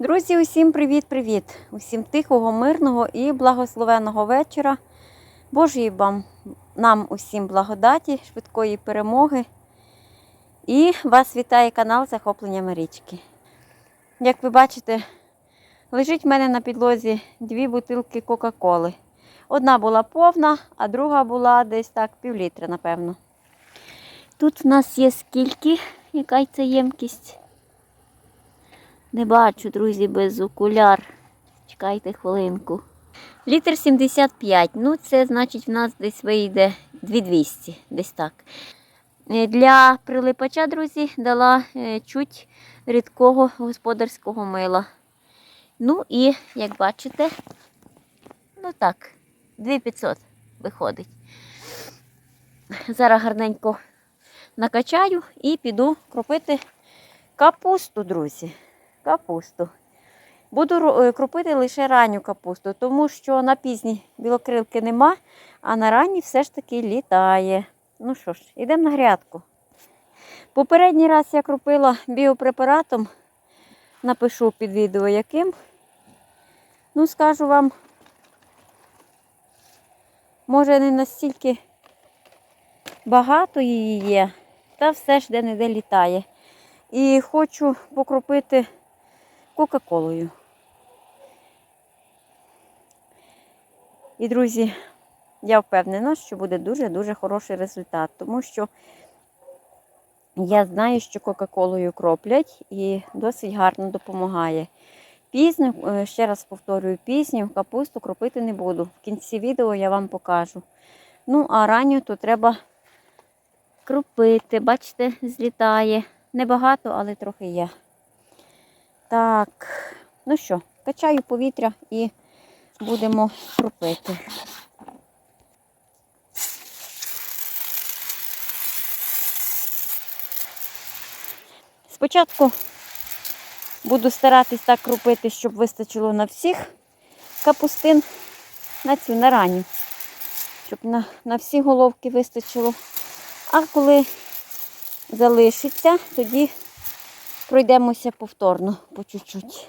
Друзі, усім привіт-привіт! Усім тихого, мирного і благословеного вечора. Божої вам нам усім благодаті, швидкої перемоги. І вас вітає канал Захоплення Марічки. Як ви бачите, лежить в мене на підлозі дві бутилки Кока-Коли. Одна була повна, а друга була десь так пів літра, напевно. Тут в нас є скільки, яка це ємкість? Не бачу, друзі, без окуляр. Чекайте хвилинку. Літр 75. Ну, це значить в нас десь вийде 2200, десь так. Е, Для прилипача, друзі, дала е, чуть рідкого господарського мила. Ну і, як бачите, ну так, 2500 виходить. Зараз гарненько накачаю і піду кропити капусту, друзі капусту. Буду е, лише ранню капусту, тому що на пізній білокрилки нема, а на ранній все ж таки літає. Ну що ж, йдемо на грядку. Попередній раз я кропила біопрепаратом, напишу під відео яким. Ну, скажу вам, може не настільки багато її є, та все ж де-не-де літає. І хочу покропити Кока-Колою. І, друзі, я впевнена, що буде дуже-дуже хороший результат, тому що я знаю, що Кока-Колою кроплять і досить гарно допомагає. Пізню, е, ще раз повторюю, пісню капусту кропити не буду. В кінці відео я вам покажу. Ну, а ранню то треба кропити. Бачите, злітає. Небагато, але трохи є. Так, ну що, качаю повітря і будемо кропити. Спочатку буду старатись так кропити, щоб вистачило на всіх капустин на цю на ранню, щоб на, на всі головки вистачило. А коли залишиться, тоді пройдемося повторно по чуть-чуть.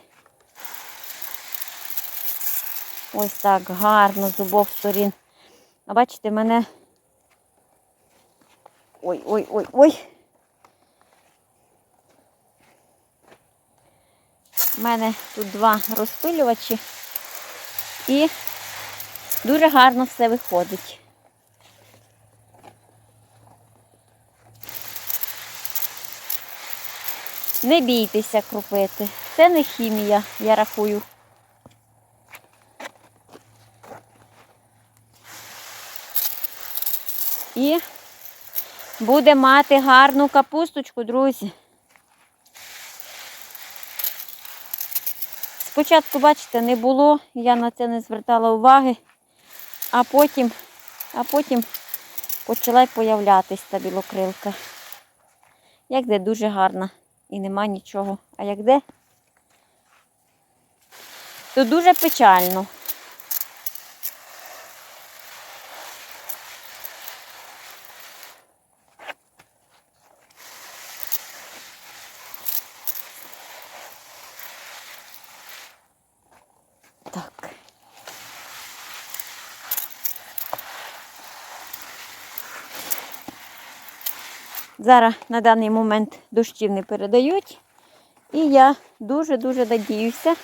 Ось так гарно з обох сторін. А бачите, мене. Ой-ой-ой-ой. У мене тут два розпилювачі і дуже гарно все виходить. Не бійтеся кропити. Це не хімія, я рахую. І буде мати гарну капусточку, друзі. Спочатку, бачите, не було, я на це не звертала уваги, а потім, а потім почала й та білокрилка. Як де дуже гарна і нема нічого. А як де? То дуже печально. Зараз на даний момент дощів не передають. І я дуже-дуже надіюся,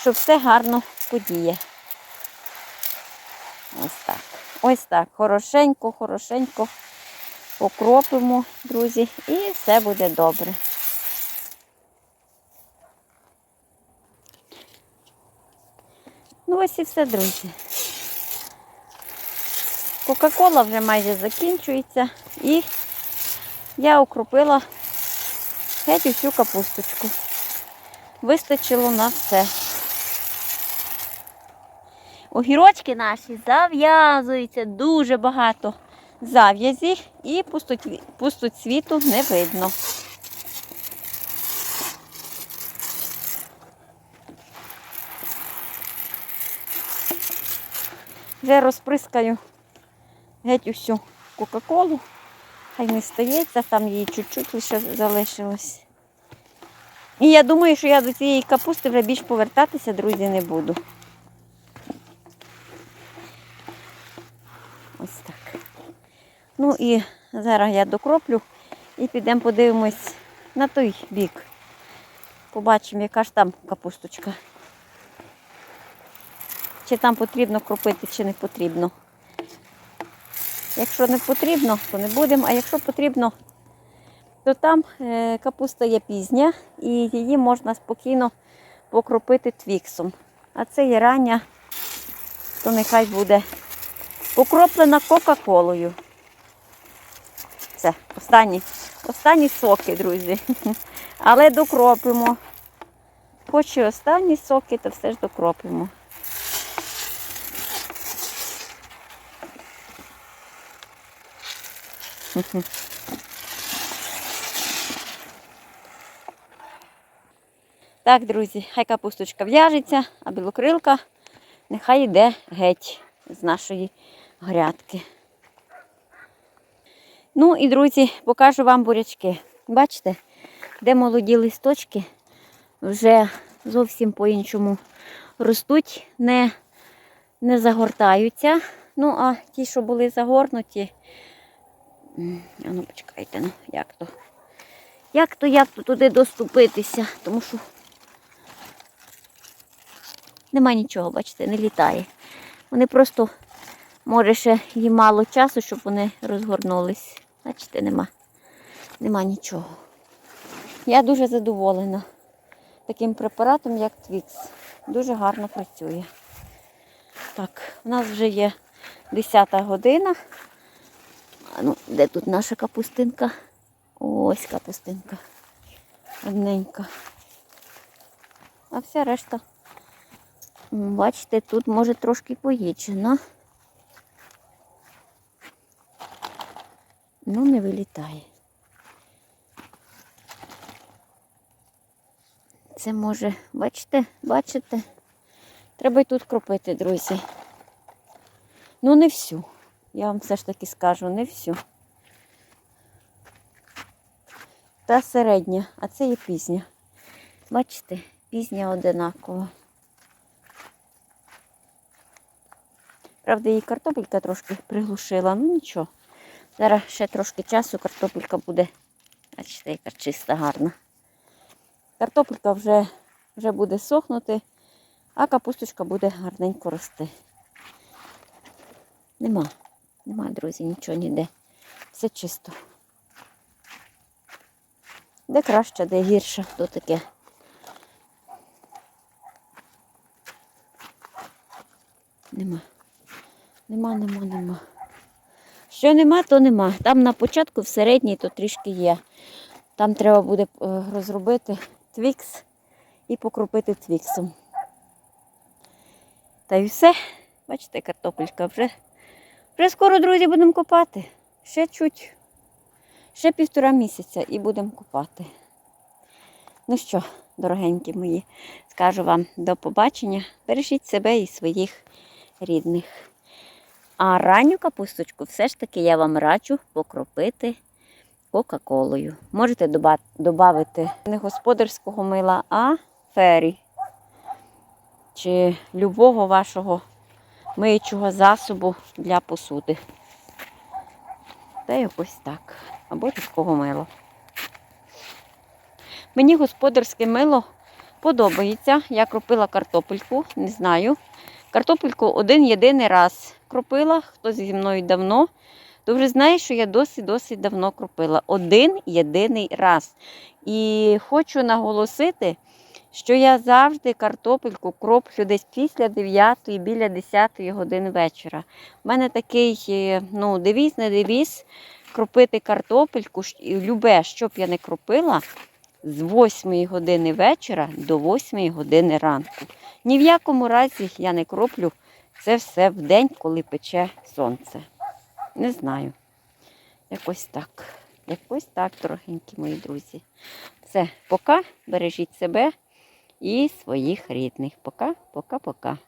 що все гарно подіє. Ось так. Ось так. Хорошенько, хорошенько покропимо, друзі, і все буде добре. Ну ось і все, друзі. Кока-кола вже майже закінчується і я окропила геть усю капусточку. Вистачило на все. Огірочки наші зав'язуються, дуже багато зав'язів і пустоцвіту не видно. Вже розприскаю геть усю Кока-Колу. Хай не стається, там її чуть-чуть лише залишилось. І я думаю, що я до цієї капусти вже більш повертатися, друзі, не буду. Ось так. Ну і зараз я докроплю і підемо подивимось на той бік. Побачимо, яка ж там капусточка. Чи там потрібно кропити, чи не потрібно. Якщо не потрібно, то не будемо, а якщо потрібно, то там е, капуста є пізня і її можна спокійно покропити твіксом. А це є рання, то нехай буде покроплена Кока-Колою. Все, останні, останні соки, друзі. Але докропимо. Хоч і останні соки, то все ж докропимо. Так, друзі, хай капусточка в'яжеться, а білокрилка нехай йде геть з нашої грядки. Ну і, друзі, покажу вам бурячки. Бачите, де молоді листочки вже зовсім по-іншому ростуть, не, не загортаються. Ну, а ті, що були загорнуті, а ну почекайте, ну як то? Як то, як то туди доступитися? Тому що нема нічого, бачите, не літає. Вони просто, може, ще їм мало часу, щоб вони розгорнулись. Бачите, нема. Нема нічого. Я дуже задоволена таким препаратом, як Твікс. Дуже гарно працює. Так, у нас вже є 10 година. А ну, де тут наша капустинка? Ось капустинка. Одненька. А вся решта. Бачите, тут може трошки поїчена. Ну, не вилітає. Це може, бачите, бачите? Треба й тут кропити, друзі. Ну, не всю. Я вам все ж таки скажу, не всю. Та середня, а це є пізня. Бачите, пізня одинакова. Правда, її картопелька трошки приглушила, ну нічого. Зараз ще трошки часу картопелька буде. Бачите, яка чиста, гарна. Картопелька вже, вже буде сохнути, а капусточка буде гарненько рости. Нема, нема, друзі, нічого ніде. Все чисто. Де краще, де гірше, то таке. Нема. Нема, нема, нема. Що нема, то нема. Там на початку в середній то трішки є. Там треба буде е, розробити твікс і покропити твіксом. Та й все. Бачите, картопелька вже. Вже скоро, друзі, будемо копати. Ще чуть. Ще півтора місяця і будемо копати. Ну що, дорогенькі мої, скажу вам до побачення. Бережіть себе і своїх рідних. А ранню капусточку все ж таки я вам раджу покропити Кока-Колою. Можете додати не господарського мила, а фері. Чи любого вашого миючого засобу для посуди. Та якось так. Або рідкого мила. Мені господарське мило подобається. Я кропила картопельку, не знаю. Картопельку один єдиний раз кропила, хто зі мною давно, то вже знає, що я досить-досить давно кропила. Один єдиний раз. І хочу наголосити, що я завжди картопельку кроплю десь після 9 біля 10 години вечора. У мене такий е, ну, девіз, не девіз, кропити картопельку, і любе, щоб я не кропила, з 8 години вечора до 8 години ранку. Ні в якому разі я не кроплю це все в день, коли пече сонце. Не знаю. Якось так. Якось так, дорогенькі мої друзі. Все, пока. Бережіть себе і своїх рідних. Пока, пока, пока.